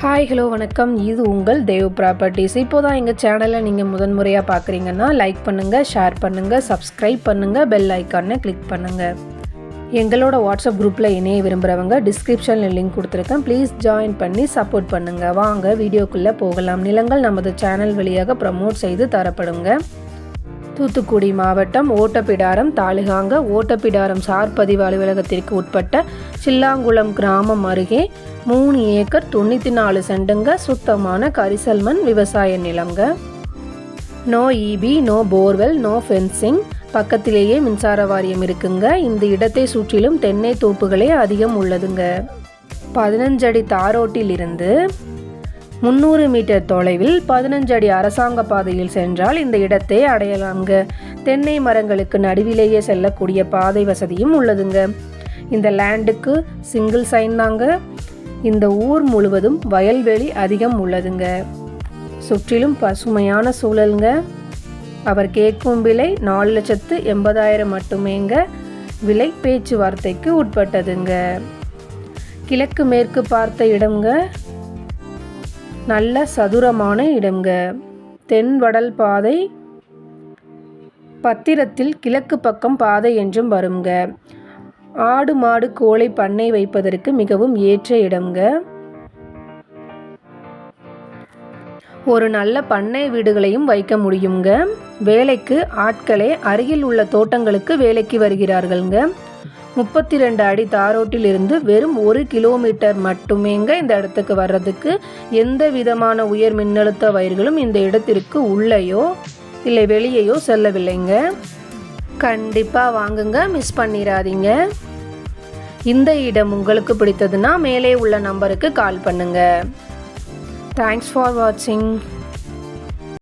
Hi hello வணக்கம். இது உங்கள் தேவ் ப்ராப்பர்ட்டிஸ் இப்போ தான் எங்கள் சேனலை நீங்கள் முதன்முறையாக பார்க்குறீங்கன்னா லைக் பண்ணுங்கள் ஷேர் பண்ணுங்கள் சப்ஸ்கிரைப் பண்ணுங்கள் பெல் ஐக்கானை கிளிக் பண்ணுங்கள் எங்களோட வாட்ஸ்அப் குரூப்பில் இணைய விரும்புகிறவங்க டிஸ்கிரிப்ஷனில் லிங்க் கொடுத்துருக்கேன். ப்ளீஸ் ஜாயின் பண்ணி சப்போர்ட் பண்ணுங்கள் வாங்க வீடியோக்குள்ளே போகலாம். நிலங்கள் நமது சேனல் வழியாக ப்ரமோட் செய்து தரப்படுங்க. தூத்துக்குடி மாவட்டம் ஓட்டப்பிடாரம் தாலுகாங்க ஓட்டப்பிடாரம் சார் பதிவு அலுவலகத்திற்கு உட்பட்ட சில்லாங்குளம் கிராமம் அருகே மூணு ஏக்கர் தொண்ணூற்றி நாலு செண்டுங்க சுத்தமான கரிசல் மண் விவசாய நிலங்க no EB no borewell no fencing. பக்கத்திலேயே மின்சார வாரியம் இருக்குங்க. இந்த இடத்தை சுற்றிலும் தென்னை தோப்புகளே அதிகம் உள்ளதுங்க. பதினஞ்சடி தாரோட்டில் முன்னூறு முந்நூறு மீட்டர் தொலைவில் பதினஞ்சு அடி அரசாங்க பாதையில் சென்றால் இந்த இடத்தை அடையலாம்ங்க. தென்னை மரங்களுக்கு நடுவிலேயே செல்லக்கூடிய பாதை வசதியும் உள்ளதுங்க. இந்த லேண்டுக்கு சிங்கிள் சைன் தாங்க. இந்த ஊர் முழுவதும் வயல்வெளி அதிகம் உள்ளதுங்க. சுற்றிலும் பசுமையான சூழலுங்க. அவர் கேட்கும் விலை நாலு லட்சத்து எண்பதாயிரம் மட்டுமேங்க. விலை பேச்சுவார்த்தைக்கு உட்பட்டதுங்க. கிழக்கு மேற்கு பார்த்த இடங்க நல்ல சதுரமான இடங்க தென் வடல் பாதை பத்திரத்தில் கிழக்கு பக்கம் பாதை என்றும் வருங்க ஆடு மாடு கோழை பண்ணை வைப்பதற்கு மிகவும் ஏற்ற இடங்க ஒரு நல்ல பண்ணை வீடுகளையும் வைக்க முடியுங்க வேலைக்கு ஆட்களே அருகில் உள்ள தோட்டங்களுக்கு வேலைக்கு வருகிறார்கள்ங்க. முப்பத்தி ரெண்டு அடி தாரோட்டில் இருந்து வெறும் ஒரு கிலோமீட்டர் மட்டுமேங்க இந்த இடத்துக்கு வர்றதுக்கு எந்த விதமான உயர் மின்னழுத்த வயர்களும் இந்த இடத்திற்கு உள்ளேயோ இல்லை வெளியேயோ செல்லவில்லைங்க. கண்டிப்பாக வாங்குங்க மிஸ் பண்ணிடாதீங்க இந்த இடம் உங்களுக்கு பிடித்ததுன்னா மேலே உள்ள நம்பருக்கு கால் பண்ணுங்கள் தேங்க்ஸ் ஃபார் வாட்சிங்